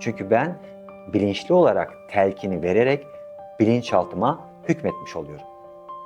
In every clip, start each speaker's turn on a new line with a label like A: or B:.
A: Çünkü ben bilinçli olarak telkini vererek bilinçaltıma hükmetmiş oluyorum.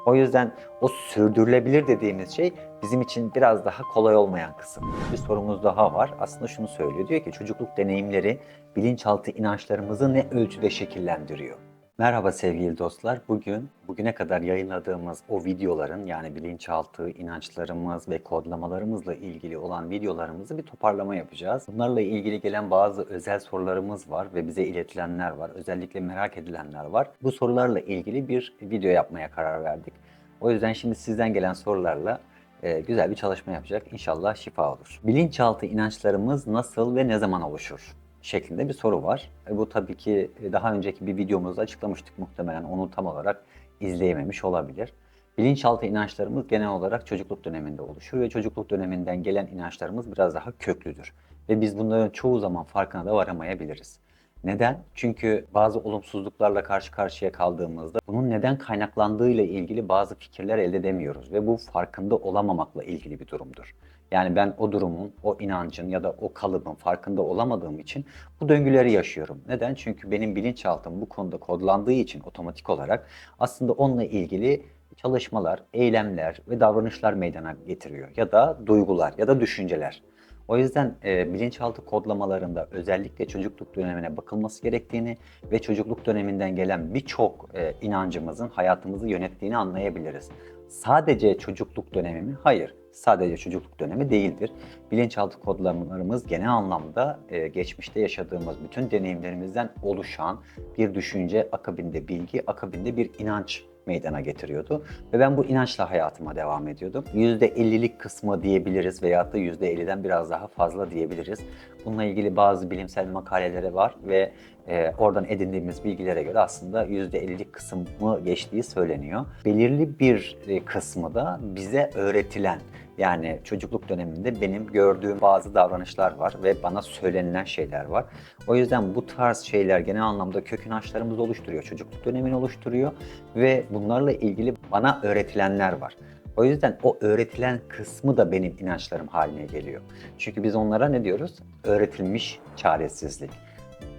A: O yüzden o sürdürülebilir dediğimiz şey bizim için biraz daha kolay olmayan kısım. Bir sorumuz daha var. Aslında şunu söylüyor. Diyor ki çocukluk deneyimleri bilinçaltı inançlarımızı ne ölçüde şekillendiriyor? Merhaba sevgili dostlar. Bugün bugüne kadar yayınladığımız o videoların yani bilinçaltı inançlarımız ve kodlamalarımızla ilgili olan videolarımızı bir toparlama yapacağız. Bunlarla ilgili gelen bazı özel sorularımız var ve bize iletilenler var. Özellikle merak edilenler var. Bu sorularla ilgili bir video yapmaya karar verdik. O yüzden şimdi sizden gelen sorularla e, güzel bir çalışma yapacak. İnşallah şifa olur. Bilinçaltı inançlarımız nasıl ve ne zaman oluşur? Şeklinde bir soru var. E, bu tabii ki daha önceki bir videomuzda açıklamıştık muhtemelen onu tam olarak izleyememiş olabilir. Bilinçaltı inançlarımız genel olarak çocukluk döneminde oluşur ve çocukluk döneminden gelen inançlarımız biraz daha köklüdür. Ve biz bunların çoğu zaman farkına da varamayabiliriz. Neden? Çünkü bazı olumsuzluklarla karşı karşıya kaldığımızda bunun neden kaynaklandığıyla ilgili bazı fikirler elde edemiyoruz ve bu farkında olamamakla ilgili bir durumdur. Yani ben o durumun, o inancın ya da o kalıbın farkında olamadığım için bu döngüleri yaşıyorum. Neden? Çünkü benim bilinçaltım bu konuda kodlandığı için otomatik olarak aslında onunla ilgili çalışmalar, eylemler ve davranışlar meydana getiriyor. Ya da duygular ya da düşünceler. O yüzden e, bilinçaltı kodlamalarında özellikle çocukluk dönemine bakılması gerektiğini ve çocukluk döneminden gelen birçok e, inancımızın hayatımızı yönettiğini anlayabiliriz. Sadece çocukluk dönemi mi? Hayır. Sadece çocukluk dönemi değildir. Bilinçaltı kodlamalarımız genel anlamda e, geçmişte yaşadığımız bütün deneyimlerimizden oluşan bir düşünce, akabinde bilgi, akabinde bir inanç meydana getiriyordu. Ve ben bu inançla hayatıma devam ediyordum. %50'lik kısmı diyebiliriz veyahut da %50'den biraz daha fazla diyebiliriz. Bununla ilgili bazı bilimsel makalelere var ve e, oradan edindiğimiz bilgilere göre aslında %50'lik kısmı geçtiği söyleniyor. Belirli bir e, kısmı da bize öğretilen yani çocukluk döneminde benim gördüğüm bazı davranışlar var ve bana söylenilen şeyler var. O yüzden bu tarz şeyler genel anlamda kök inançlarımızı oluşturuyor. Çocukluk dönemini oluşturuyor ve bunlarla ilgili bana öğretilenler var. O yüzden o öğretilen kısmı da benim inançlarım haline geliyor. Çünkü biz onlara ne diyoruz? Öğretilmiş çaresizlik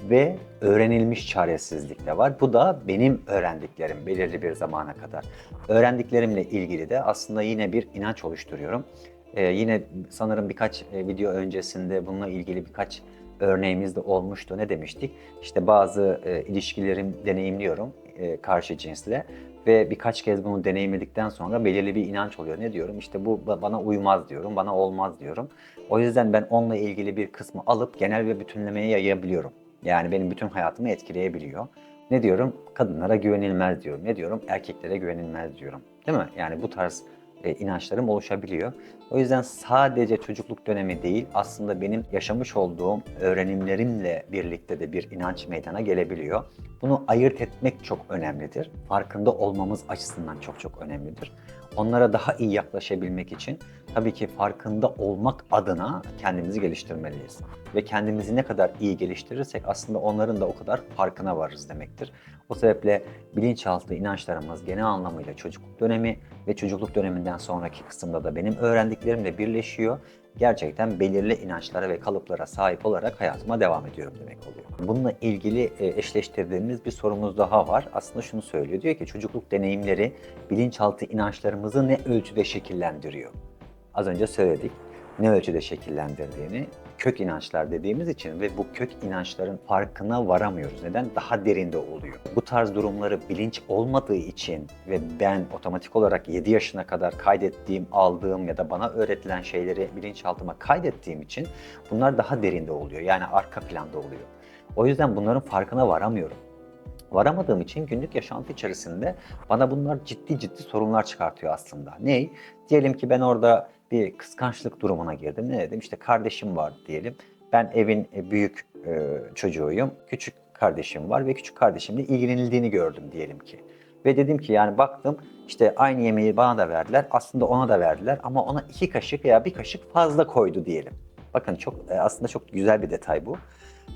A: ve öğrenilmiş çaresizlik de var. Bu da benim öğrendiklerim belirli bir zamana kadar. Öğrendiklerimle ilgili de aslında yine bir inanç oluşturuyorum. Ee, yine sanırım birkaç e, video öncesinde bununla ilgili birkaç örneğimiz de olmuştu. Ne demiştik? İşte bazı e, ilişkilerim deneyimliyorum e, karşı cinsle ve birkaç kez bunu deneyimledikten sonra belirli bir inanç oluyor. Ne diyorum? İşte bu bana uymaz diyorum, bana olmaz diyorum. O yüzden ben onunla ilgili bir kısmı alıp genel ve bütünlemeye yayabiliyorum. Yani benim bütün hayatımı etkileyebiliyor. Ne diyorum? Kadınlara güvenilmez diyorum. Ne diyorum? Erkeklere güvenilmez diyorum. Değil mi? Yani bu tarz e, inançlarım oluşabiliyor. O yüzden sadece çocukluk dönemi değil, aslında benim yaşamış olduğum öğrenimlerimle birlikte de bir inanç meydana gelebiliyor. Bunu ayırt etmek çok önemlidir. Farkında olmamız açısından çok çok önemlidir. Onlara daha iyi yaklaşabilmek için tabii ki farkında olmak adına kendimizi geliştirmeliyiz. Ve kendimizi ne kadar iyi geliştirirsek aslında onların da o kadar farkına varırız demektir. O sebeple bilinçaltı inançlarımız genel anlamıyla çocukluk dönemi ve çocukluk döneminden sonraki kısımda da benim öğrendiklerimle birleşiyor. Gerçekten belirli inançlara ve kalıplara sahip olarak hayatıma devam ediyorum demek oluyor. Bununla ilgili e, eşleştirdiğimiz bir sorumuz daha var. Aslında şunu söylüyor. Diyor ki çocukluk deneyimleri bilinçaltı inançlarımızı ne ölçüde şekillendiriyor? Az önce söyledik ne ölçüde şekillendirdiğini kök inançlar dediğimiz için ve bu kök inançların farkına varamıyoruz. Neden? Daha derinde oluyor. Bu tarz durumları bilinç olmadığı için ve ben otomatik olarak 7 yaşına kadar kaydettiğim, aldığım ya da bana öğretilen şeyleri bilinçaltıma kaydettiğim için bunlar daha derinde oluyor. Yani arka planda oluyor. O yüzden bunların farkına varamıyorum. Varamadığım için günlük yaşantı içerisinde bana bunlar ciddi ciddi sorunlar çıkartıyor aslında. Ney? Diyelim ki ben orada bir kıskançlık durumuna girdim. Ne dedim? İşte kardeşim var diyelim. Ben evin e, büyük e, çocuğuyum. Küçük kardeşim var ve küçük kardeşimle ilgilenildiğini gördüm diyelim ki. Ve dedim ki yani baktım işte aynı yemeği bana da verdiler. Aslında ona da verdiler ama ona iki kaşık veya bir kaşık fazla koydu diyelim. Bakın çok e, aslında çok güzel bir detay bu.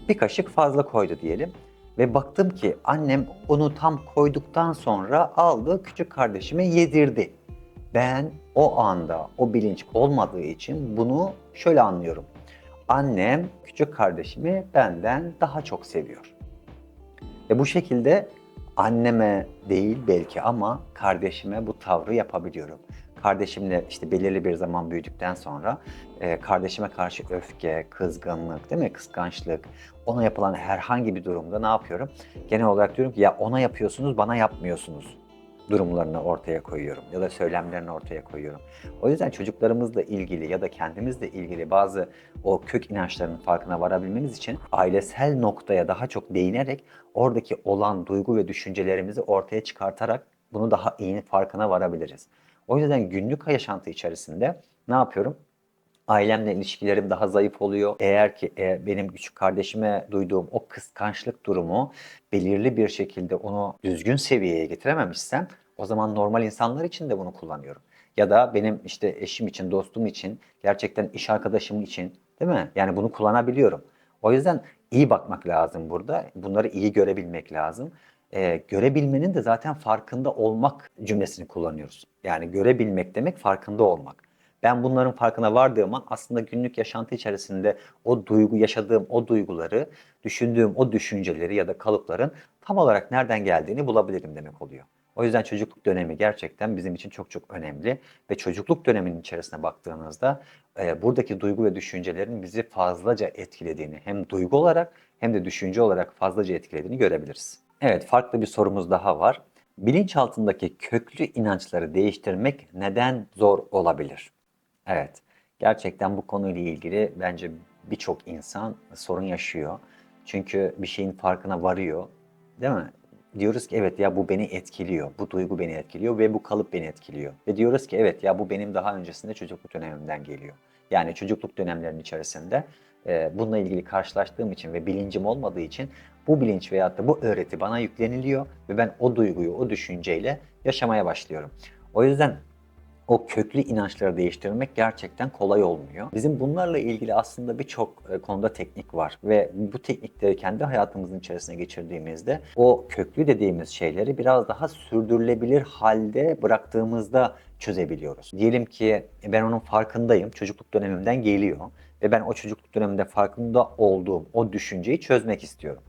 A: Bir kaşık fazla koydu diyelim. Ve baktım ki annem onu tam koyduktan sonra aldı küçük kardeşime yedirdi. Ben o anda o bilinç olmadığı için bunu şöyle anlıyorum. annem küçük kardeşimi benden daha çok seviyor. Ve bu şekilde anneme değil belki ama kardeşime bu tavrı yapabiliyorum. Kardeşimle işte belirli bir zaman büyüdükten sonra e, kardeşime karşı öfke, kızgınlık, değil mi? Kıskançlık, ona yapılan herhangi bir durumda ne yapıyorum? Genel olarak diyorum ki ya ona yapıyorsunuz, bana yapmıyorsunuz durumlarını ortaya koyuyorum ya da söylemlerini ortaya koyuyorum. O yüzden çocuklarımızla ilgili ya da kendimizle ilgili bazı o kök inançlarının farkına varabilmemiz için ailesel noktaya daha çok değinerek oradaki olan duygu ve düşüncelerimizi ortaya çıkartarak bunu daha iyi farkına varabiliriz. O yüzden günlük yaşantı içerisinde ne yapıyorum? ailemle ilişkilerim daha zayıf oluyor. Eğer ki e, benim küçük kardeşime duyduğum o kıskançlık durumu belirli bir şekilde onu düzgün seviyeye getirememişsem o zaman normal insanlar için de bunu kullanıyorum. Ya da benim işte eşim için, dostum için, gerçekten iş arkadaşım için değil mi? Yani bunu kullanabiliyorum. O yüzden iyi bakmak lazım burada. Bunları iyi görebilmek lazım. Ee, görebilmenin de zaten farkında olmak cümlesini kullanıyoruz. Yani görebilmek demek farkında olmak. Ben bunların farkına vardığım an aslında günlük yaşantı içerisinde o duygu, yaşadığım o duyguları, düşündüğüm o düşünceleri ya da kalıpların tam olarak nereden geldiğini bulabilirim demek oluyor. O yüzden çocukluk dönemi gerçekten bizim için çok çok önemli ve çocukluk döneminin içerisine baktığınızda e, buradaki duygu ve düşüncelerin bizi fazlaca etkilediğini hem duygu olarak hem de düşünce olarak fazlaca etkilediğini görebiliriz. Evet farklı bir sorumuz daha var. Bilinçaltındaki köklü inançları değiştirmek neden zor olabilir? Evet, gerçekten bu konuyla ilgili bence birçok insan sorun yaşıyor. Çünkü bir şeyin farkına varıyor, değil mi? Diyoruz ki evet ya bu beni etkiliyor, bu duygu beni etkiliyor ve bu kalıp beni etkiliyor. Ve diyoruz ki evet ya bu benim daha öncesinde çocukluk dönemimden geliyor. Yani çocukluk dönemlerinin içerisinde e, bununla ilgili karşılaştığım için ve bilincim olmadığı için bu bilinç veyahut da bu öğreti bana yükleniliyor ve ben o duyguyu, o düşünceyle yaşamaya başlıyorum. O yüzden o köklü inançları değiştirmek gerçekten kolay olmuyor. Bizim bunlarla ilgili aslında birçok e, konuda teknik var ve bu teknikleri kendi hayatımızın içerisine geçirdiğimizde o köklü dediğimiz şeyleri biraz daha sürdürülebilir halde bıraktığımızda çözebiliyoruz. Diyelim ki e, ben onun farkındayım, çocukluk dönemimden geliyor ve ben o çocukluk döneminde farkında olduğum o düşünceyi çözmek istiyorum.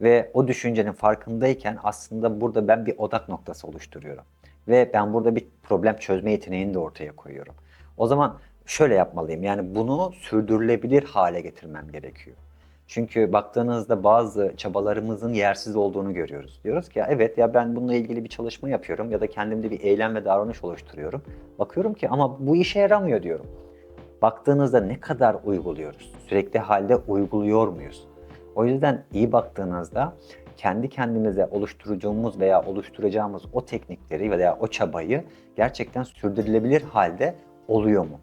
A: Ve o düşüncenin farkındayken aslında burada ben bir odak noktası oluşturuyorum ve ben burada bir problem çözme yeteneğini de ortaya koyuyorum. O zaman şöyle yapmalıyım. Yani bunu sürdürülebilir hale getirmem gerekiyor. Çünkü baktığınızda bazı çabalarımızın yersiz olduğunu görüyoruz. Diyoruz ki ya evet ya ben bununla ilgili bir çalışma yapıyorum ya da kendimde bir eylem ve davranış oluşturuyorum. Bakıyorum ki ama bu işe yaramıyor diyorum. Baktığınızda ne kadar uyguluyoruz? Sürekli halde uyguluyor muyuz? O yüzden iyi baktığınızda kendi kendimize oluşturacağımız veya oluşturacağımız o teknikleri veya o çabayı gerçekten sürdürülebilir halde oluyor mu?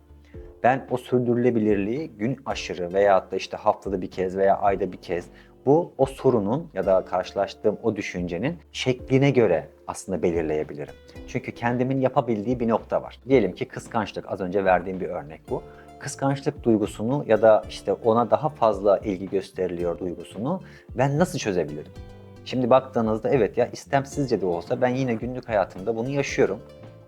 A: Ben o sürdürülebilirliği gün aşırı veya da işte haftada bir kez veya ayda bir kez bu o sorunun ya da karşılaştığım o düşüncenin şekline göre aslında belirleyebilirim. Çünkü kendimin yapabildiği bir nokta var. Diyelim ki kıskançlık az önce verdiğim bir örnek bu kıskançlık duygusunu ya da işte ona daha fazla ilgi gösteriliyor duygusunu ben nasıl çözebilirim? Şimdi baktığınızda evet ya istemsizce de olsa ben yine günlük hayatımda bunu yaşıyorum.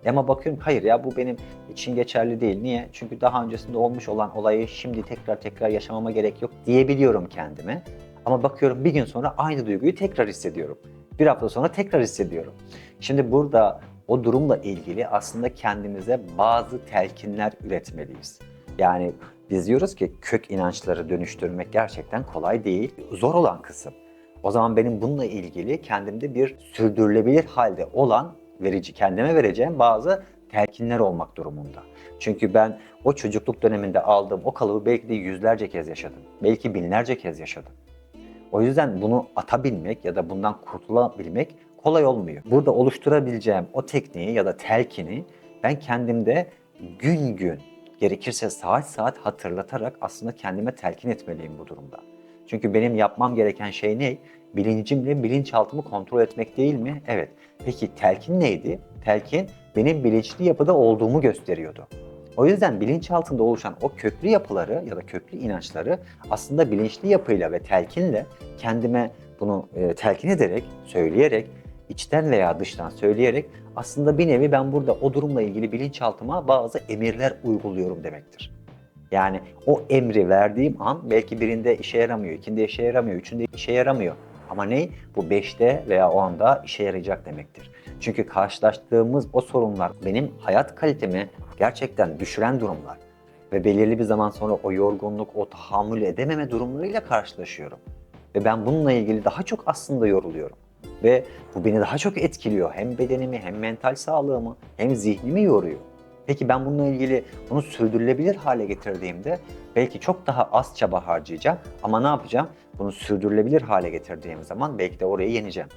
A: Ama bakıyorum hayır ya bu benim için geçerli değil. Niye? Çünkü daha öncesinde olmuş olan olayı şimdi tekrar tekrar yaşamama gerek yok diyebiliyorum kendime. Ama bakıyorum bir gün sonra aynı duyguyu tekrar hissediyorum. Bir hafta sonra tekrar hissediyorum. Şimdi burada o durumla ilgili aslında kendimize bazı telkinler üretmeliyiz. Yani biz diyoruz ki kök inançları dönüştürmek gerçekten kolay değil. Zor olan kısım. O zaman benim bununla ilgili kendimde bir sürdürülebilir halde olan verici kendime vereceğim bazı telkinler olmak durumunda. Çünkü ben o çocukluk döneminde aldığım o kalıbı belki de yüzlerce kez yaşadım. Belki binlerce kez yaşadım. O yüzden bunu atabilmek ya da bundan kurtulabilmek kolay olmuyor. Burada oluşturabileceğim o tekniği ya da telkini ben kendimde gün gün gerekirse saat saat hatırlatarak aslında kendime telkin etmeliyim bu durumda. Çünkü benim yapmam gereken şey ne? Bilincimle bilinçaltımı kontrol etmek değil mi? Evet. Peki telkin neydi? Telkin benim bilinçli yapıda olduğumu gösteriyordu. O yüzden bilinçaltında oluşan o köklü yapıları ya da köklü inançları aslında bilinçli yapıyla ve telkinle kendime bunu e, telkin ederek, söyleyerek, içten veya dıştan söyleyerek aslında bir nevi ben burada o durumla ilgili bilinçaltıma bazı emirler uyguluyorum demektir. Yani o emri verdiğim an belki birinde işe yaramıyor, ikinde işe yaramıyor, üçünde işe yaramıyor. Ama ne? Bu beşte veya o anda işe yarayacak demektir. Çünkü karşılaştığımız o sorunlar benim hayat kalitemi gerçekten düşüren durumlar. Ve belirli bir zaman sonra o yorgunluk, o tahammül edememe durumlarıyla karşılaşıyorum. Ve ben bununla ilgili daha çok aslında yoruluyorum. Ve bu beni daha çok etkiliyor. Hem bedenimi, hem mental sağlığımı, hem zihnimi yoruyor. Peki ben bununla ilgili bunu sürdürülebilir hale getirdiğimde belki çok daha az çaba harcayacağım ama ne yapacağım? Bunu sürdürülebilir hale getirdiğim zaman belki de orayı yeneceğim.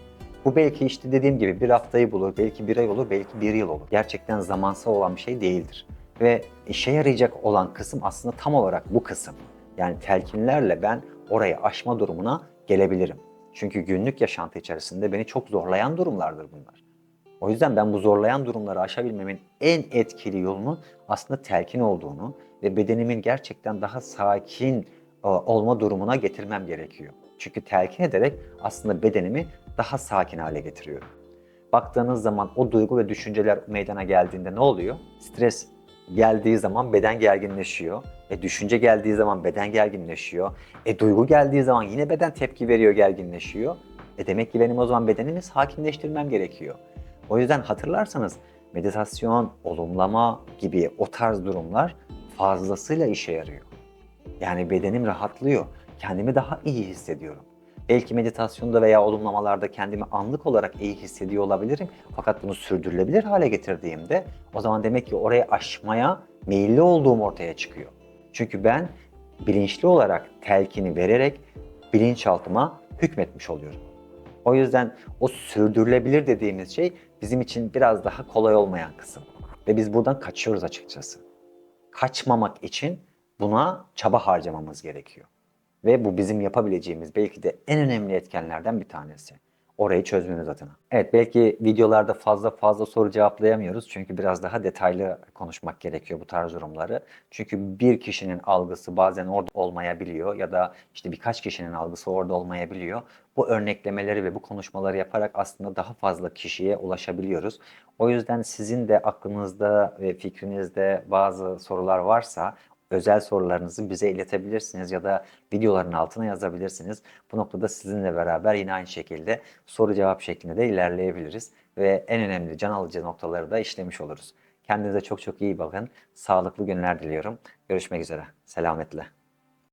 A: Bu belki işte dediğim gibi bir haftayı bulur, belki bir ay olur, belki bir yıl olur. Gerçekten zamansal olan bir şey değildir. Ve işe yarayacak olan kısım aslında tam olarak bu kısım. Yani telkinlerle ben orayı aşma durumuna gelebilirim. Çünkü günlük yaşantı içerisinde beni çok zorlayan durumlardır bunlar. O yüzden ben bu zorlayan durumları aşabilmemin en etkili yolunun aslında telkin olduğunu ve bedenimin gerçekten daha sakin e, olma durumuna getirmem gerekiyor. Çünkü telkin ederek aslında bedenimi daha sakin hale getiriyorum. Baktığınız zaman o duygu ve düşünceler meydana geldiğinde ne oluyor? Stres geldiği zaman beden gerginleşiyor. E düşünce geldiği zaman beden gerginleşiyor. E duygu geldiği zaman yine beden tepki veriyor, gerginleşiyor. E demek ki benim o zaman bedenimi sakinleştirmem gerekiyor. O yüzden hatırlarsanız meditasyon, olumlama gibi o tarz durumlar fazlasıyla işe yarıyor. Yani bedenim rahatlıyor. Kendimi daha iyi hissediyorum. Belki meditasyonda veya olumlamalarda kendimi anlık olarak iyi hissediyor olabilirim. Fakat bunu sürdürülebilir hale getirdiğimde o zaman demek ki orayı aşmaya meyilli olduğum ortaya çıkıyor. Çünkü ben bilinçli olarak telkini vererek bilinçaltıma hükmetmiş oluyorum. O yüzden o sürdürülebilir dediğimiz şey bizim için biraz daha kolay olmayan kısım. Ve biz buradan kaçıyoruz açıkçası. Kaçmamak için buna çaba harcamamız gerekiyor. Ve bu bizim yapabileceğimiz belki de en önemli etkenlerden bir tanesi. Orayı çözmemiz adına. Evet belki videolarda fazla fazla soru cevaplayamıyoruz. Çünkü biraz daha detaylı konuşmak gerekiyor bu tarz durumları. Çünkü bir kişinin algısı bazen orada olmayabiliyor ya da işte birkaç kişinin algısı orada olmayabiliyor. Bu örneklemeleri ve bu konuşmaları yaparak aslında daha fazla kişiye ulaşabiliyoruz. O yüzden sizin de aklınızda ve fikrinizde bazı sorular varsa özel sorularınızı bize iletebilirsiniz ya da videoların altına yazabilirsiniz. Bu noktada sizinle beraber yine aynı şekilde soru cevap şeklinde de ilerleyebiliriz ve en önemli can alıcı noktaları da işlemiş oluruz. Kendinize çok çok iyi bakın. Sağlıklı günler diliyorum. Görüşmek üzere. Selametle.